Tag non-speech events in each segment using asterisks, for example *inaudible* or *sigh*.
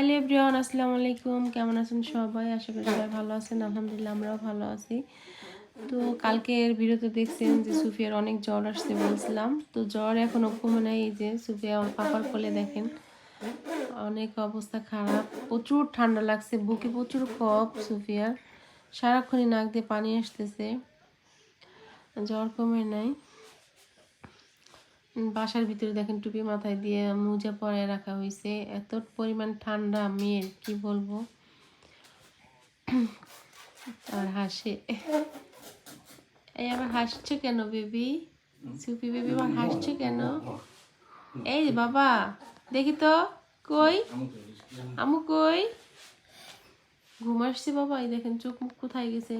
Hello everyone, আসসালামু আলাইকুম। কেমন আছেন সবাই? আশা করি সবাই ভালো আছেন। আলহামদুলিল্লাহ, আমরাও ভালো আছি। তো কালকের ভিডিওতে দেখছেন যে সুফিয়ার অনেক জ্বর আসছে বলছিলাম। তো জ্বর এখনও কমে নাই যে সুফিয়া পাপার কোলে দেখেন। অনেক অবস্থা খারাপ। প্রচুর ঠান্ডা লাগছে, বুকে প্রচুর কফ সুফিয়ার। সারাক্ষণই নাক দিয়ে পানি আসতেছে। জ্বর কমে নাই। বাসার ভিতরে দেখেন টুপি মাথায় দিয়ে মোজা পরে রাখা হয়েছে এত পরিমাণ ঠান্ডা মেয়ের, কি বলব? আর হাসে। এই আবার হাসছে কেন, বেবি? সুপি বেবি আবার হাসছে কেন? এই বাবা, দেখি তো, কই? আমু কই? ঘুম আসছে বাবা, এই দেখেন চোখ মুখ কোথায় গেছে?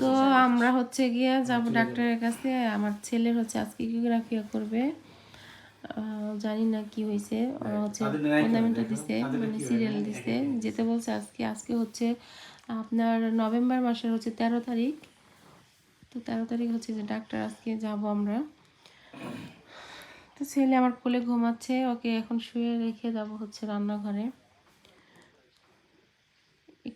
তো আমরা হচ্ছে গিয়ে যাব ডাক্তারের কাছে আমার ছেলের হচ্ছে আজকে করবে। জানি না কি হয়েছে। ওরা হচ্ছে দিছে মানে সিরিয়াল দিছে। যেতে বলছে আজকে। আজকে হচ্ছে আপনার নভেম্বর মাসের হচ্ছে তেরো তারিখ। তো তেরো তারিখ হচ্ছে যে ডাক্তার আজকে যাব আমরা। তো ছেলে আমার কোলে ঘুমাচ্ছে। ওকে এখন শুয়ে রেখে যাব হচ্ছে রান্নাঘরে।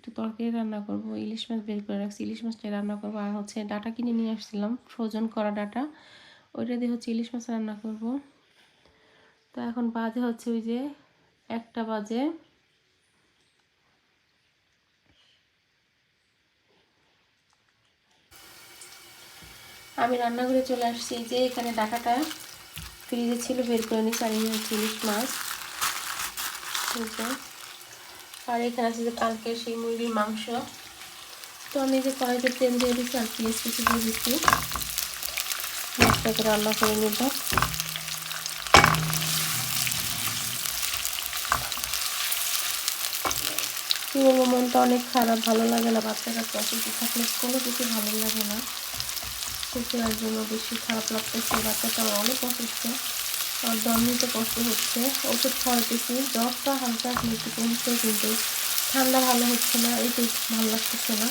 একটু তরকারি রান্না করব, ইলিশ মাছ বের করে রাখছি। ইলিশ মাছটা রান্না করব আর হচ্ছে ডাটা কিনে নিয়ে আসছিলাম, ফ্রোজন করা ডাটা। ওইটা দিয়ে হচ্ছে ইলিশ মাছ রান্না করব। তো এখন বাজে হচ্ছে ওই যে একটা বাজে। আমি রান্নাঘরে চলে আসছি যে এখানে ডাটাটা ফ্রিজে ছিল, বের করে নিচ্ছি আর হচ্ছে ইলিশ মাছ। এই যে। আর এখানে আছে যে কালকে সেই মুরগির মাংস। তো আমি যে কড়াইতে তেল দিয়ে দিচ্ছি আর পেঁয়াজ কিছু দিয়ে দিচ্ছি। মাছটাকে রান্না করে নেব। বলব মনটা অনেক খারাপ, ভালো লাগে না বাচ্চা কাচ্চা অসুস্থ থাকলে, কোনো কিছু ভালো লাগে না। কুকুরের জন্য বেশি খারাপ লাগতেছে বাচ্চাটা অনেক অসুস্থ। নিতে কষ্ট হচ্ছে। ওষুধ খাওয়াতেছি জ্বরটা হালকা একটু কমছে কিন্তু ঠান্ডা ভালো হচ্ছে না, এই তো ভালো লাগতেছে না।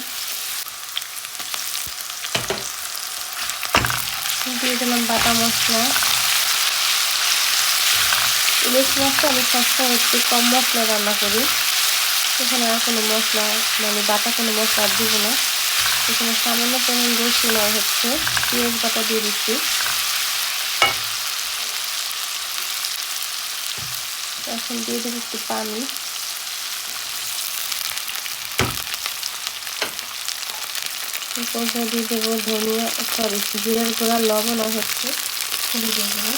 দিয়ে দিলাম বাটা মশলা। ইলিশ মাছটা আমি সবসময় একটু কম মশলা রান্না করি। এখানে আর কোনো মশলা মানে বাটা কোনো মশলা দিব না। এখানে সামান্য পরিমাণ রসুন আর হচ্ছে পেঁয়াজ বাটা দিয়ে দিচ্ছি। এখন দিয়ে দেবো একটু পানি। পর্যায়ে দিয়ে দেবো ধনিয়া সরি জিরার গুঁড়া, লবণ হচ্ছে হলুদের গুঁড়া।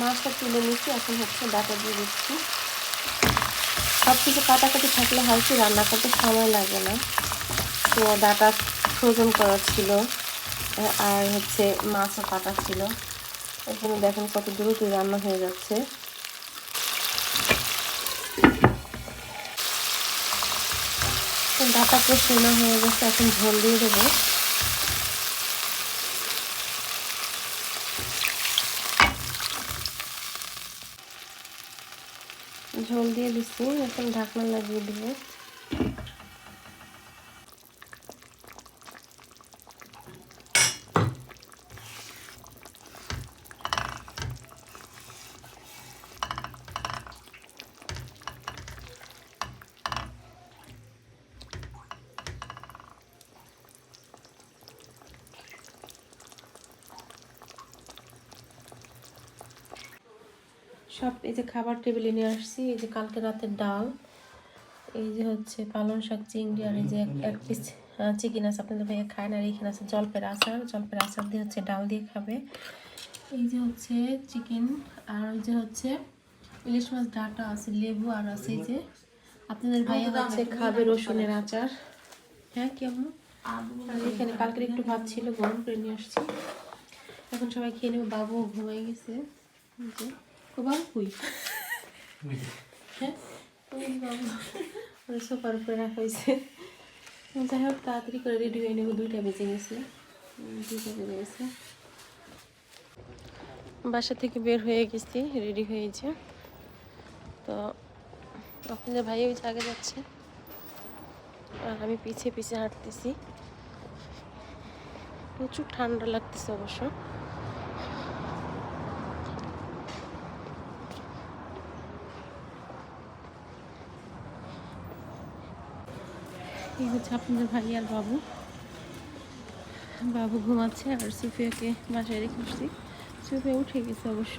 মাছটা তুলে নিচ্ছি, এখন হচ্ছে ডাটা দিয়ে দিচ্ছি। সব কিছু কাটাকাটি থাকলে হয় কি রান্না করতে সময় লাগে না। তো ডাটা ফ্রোজন করা ছিল, আর হচ্ছে মাছও কাটা ছিল। এখানে দেখেন কত দ্রুত রান্না হয়ে যাচ্ছে। ডাটা কষানো হয়ে গেছে, এখন ঝোল দিয়ে দেবো। ঝোল দিয়ে দিচ্ছি এখন ঢাকনা লাগিয়ে দেবো। সব এই যে খাবার টেবিলে নিয়ে আসছি এই যে কালকে রাতের ডাল এই যে হচ্ছে পালং শাক চিংড়ি আর এই যে এক- পিস চিকেন আছে। আপনাদের ভাইয়া খায় না আর এখানে আছে জলপের আচার। জলপের আচার দিয়ে হচ্ছে ডাল দিয়ে খাবে। এই যে হচ্ছে চিকেন আর ওই যে হচ্ছে ইলিশ মাছ ডাটা আছে লেবু আর আছে এই যে আপনাদের ভাইয়া হচ্ছে খাবে রসুনের আচার। হ্যাঁ কেমন আর এখানে কালকের একটু ভাত ছিল গরম করে নিয়ে আসছি। এখন সবাই খেয়ে নেবে বাবু ঘুমাই গেছে। এই যে *laughs* বাবু কই? হ্যাঁ? ওই সোফার উপরে রাখা হয়েছে। যাই হোক তাড়াতাড়ি করে রেডি হয়ে নেব। দুইটা বেজে গেছে। দুইটা বেজে গেছে। বাসা থেকে বের হয়ে গেছি রেডি হয়েছে। তো আপনাদের ভাই ওই যে আগে যাচ্ছে। আর আমি পিছিয়ে পিছিয়ে হাঁটতেছি। প্রচুর ঠান্ডা লাগতেছে অবশ্য। এই হচ্ছে আপনাদের ভাই আর বাবু। বাবু ঘুমাচ্ছে আর সুফিয়াকে বাসায় রেখে আসছি। সুফিয়া উঠে গেছে অবশ্য।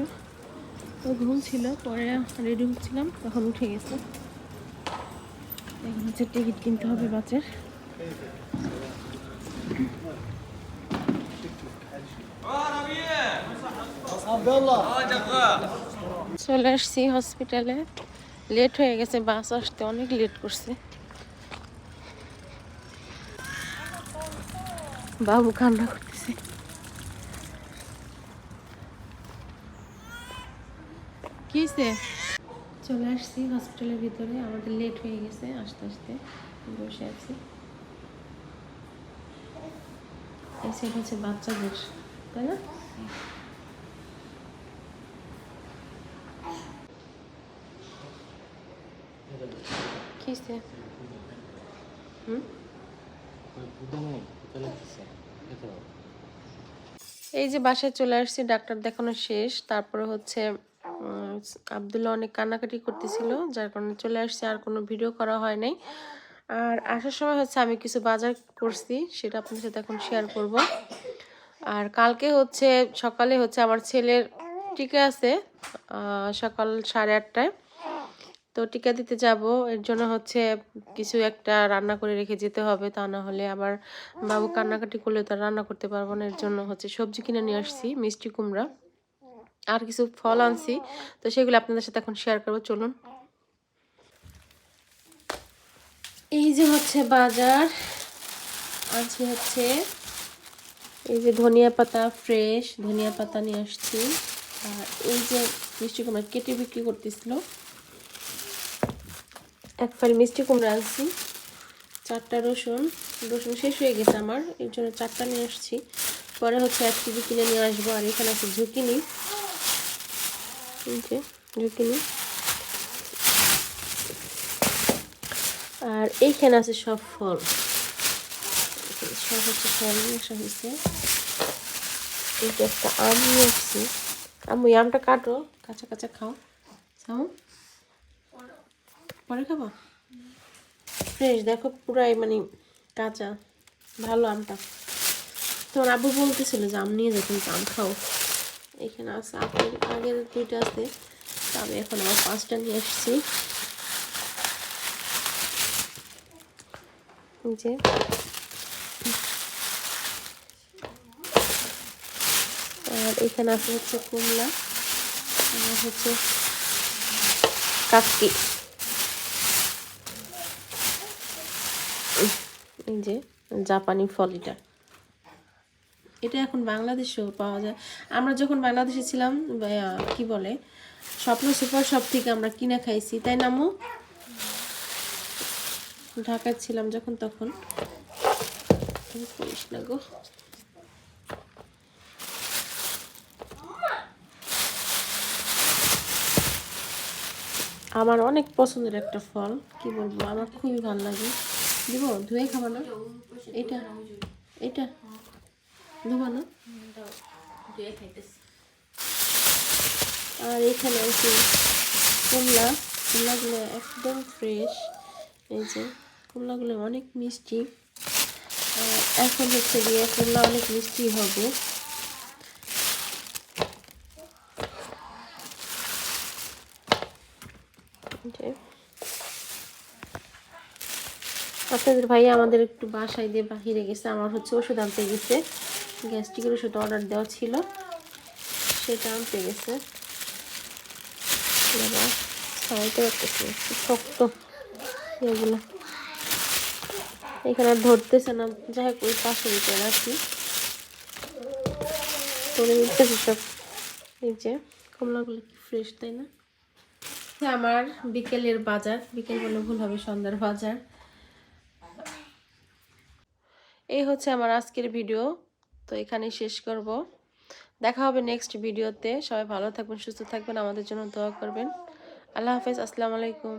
ও ঘুম ছিল, পরে রেডি হচ্ছিলাম, তখন উঠে গেছে। এখন হচ্ছে টিকিট কিনতে হবে বাচ্চার। চলে আসছি হসপিটালে। লেট হয়ে গেছে, বাস আসতে অনেক লেট করছে। বাবু কান্না করতেছে। কি হয়েছে চলে আসছি হসপিটালের ভিতরে আমাদের লেট হয়ে গেছে আস্তে আস্তে বসে আছি। এই সাইড হচ্ছে বাচ্চাদের তাই না? কি হুম? এই যে বাসায় চলে আসছি ডাক্তার দেখানো শেষ। তারপরে হচ্ছে উম, আবদুল্লাহ অনেক কান্নাকাটি করতেছিল যার কারণে চলে আসছে আর কোনো ভিডিও করা হয় নাই। আর আসার সময় হচ্ছে আমি কিছু বাজার করছি সেটা আপনার সাথে এখন শেয়ার করব। আর কালকে হচ্ছে সকালে হচ্ছে আমার ছেলের টিকা আছে সকাল সাড়ে আটটায়। তো টিকা দিতে যাব। এর জন্য হচ্ছে কিছু একটা রান্না করে রেখে যেতে হবে। তা না হলে আবার বাবু কান্নাকাটি করলে তো রান্না করতে পারব না। এর জন্য হচ্ছে সবজি কিনে নিয়ে আসছি, মিষ্টি কুমড়া আর কিছু ফল আনছি। তো সেগুলো আপনাদের সাথে এখন শেয়ার করব। চলুন। এই যে হচ্ছে বাজার আছে হচ্ছে এই যে ধনিয়া পাতা ফ্রেশ ধনিয়া পাতা নিয়ে আসছি। আর এই যে মিষ্টি কুমড়া কেটে বিক্রি করতেছিল। এক ফাইল মিষ্টি কুমড়া আনছি। চারটা রসুন রসুন শেষ হয়ে গেছে আমার, এর জন্য চারটা নিয়ে আসছি। পরে হচ্ছে এক কেজি কিনে নিয়ে আসব, আর এখানে আছে ঝুঁকিনি। ঝুঁকিনি। আর এইখানে আছে সব ফল। সব হচ্ছে ফল নিয়ে আসা হয়েছে এইটা একটা আম নিয়ে আসছি। এই আমটা কাটো, কাঁচা কাঁচা খাও। খাও। পরে খাব? ফ্রেশ দেখো পুরাই মানে কাঁচা। ভালো আমটা। তোমার আব্বু বলতেছিল যে আম নিয়ে যেতে আম খাও। এখানে আছে আপেল, আগের দুইটা আছে। তবে এখন আমার পাঁচটা নিয়ে এসেছি যে। আর এখানে আছে হচ্ছে কুমড়া, আর হচ্ছে কাকি এই যে জাপানি ফল এটা এটা এখন বাংলাদেশেও পাওয়া যায়। আমরা যখন বাংলাদেশে ছিলাম কি বলে, স্বপ্ন সুপার শপ থেকে আমরা কিনে খাইছি। তাই না আম্মু? ঢাকায় ছিলাম যখন তখন। করিস না গো। আমার অনেক পছন্দের একটা ফল, কি বলব, আমার খুবই ভালো লাগে। দিব, ধুয়ে খাবা না? এটা এটা। ধোবা না? আর এখানে আছে কমলা কমলাগুলো একদম ফ্রেশ এই যে কমলাগুলো অনেক মিষ্টি। এখন হচ্ছে গিয়ে কমলা অনেক মিষ্টি হবে এই যে আপনাদের ভাই আমাদের একটু বাসায় দিয়ে বাহিরে গেছে, আমার হচ্ছে ওষুধ আনতে গেছে। গ্যাস্ট্রিকের ওষুধ অর্ডার দেওয়া ছিল, সেটা আনতে গেছে। শক্ত এগুলো। এখানে ধরতেছে না, যাই হোক, ওই পাশে দিতে রাখি করে দিতেছে সব। এই যে, কমলাগুলো কি ফ্রেশ তাই না? আমার বিকেলের বাজার, বিকেল বলে ভুল হবে, সন্ধ্যার বাজার। এই হচ্ছে আমার আজকের ভিডিও তো এখানেই শেষ করব। দেখা হবে নেক্সট ভিডিওতে সবাই ভালো থাকবেন, সুস্থ থাকবেন, আমাদের জন্য দোয়া করবেন। আল্লাহ হাফেজ, আসসালামু আলাইকুম।